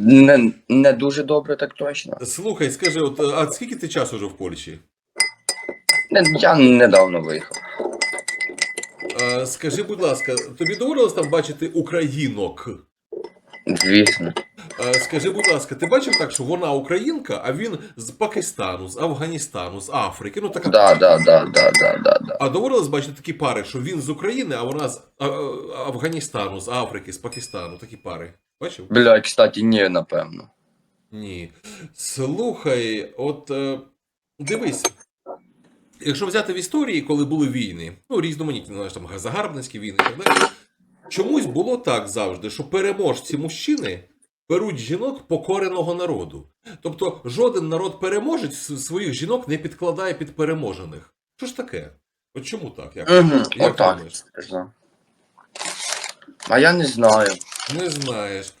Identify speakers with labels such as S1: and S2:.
S1: Не, не дуже добре, так точно.
S2: Слухай, скажи, от, а скільки ти часу вже в Польщі?
S1: Не, я недавно виїхав.
S2: А, скажи, будь ласка, тобі доводилось там бачити українок?
S1: Звісно.
S2: А, скажи, будь ласка, ти бачив так, що вона українка, а він з Пакистану, з Афганістану, з Африки? Ну така.
S1: Да, да, да, да, да, да, да.
S2: А доводилось бачити такі пари, що він з України, а вона з а, а, Афганістану, з Африки, з Пакистану. Такі пари. Бачив?
S1: Бля, кстати, ні, напевно.
S2: Ні. Слухай, от е, дивись. Якщо взяти в історії, коли були війни, ну різноманітні, знаєш, там загарбницькі війни так далі, чомусь було так завжди, що переможці мужчини беруть жінок покореного народу. Тобто жоден народ переможець своїх жінок не підкладає під переможених. Що ж таке? От чому так? Як,
S1: Угу,
S2: як
S1: отак.
S2: думаєш?
S1: А я не знаю.
S2: Не знаєш.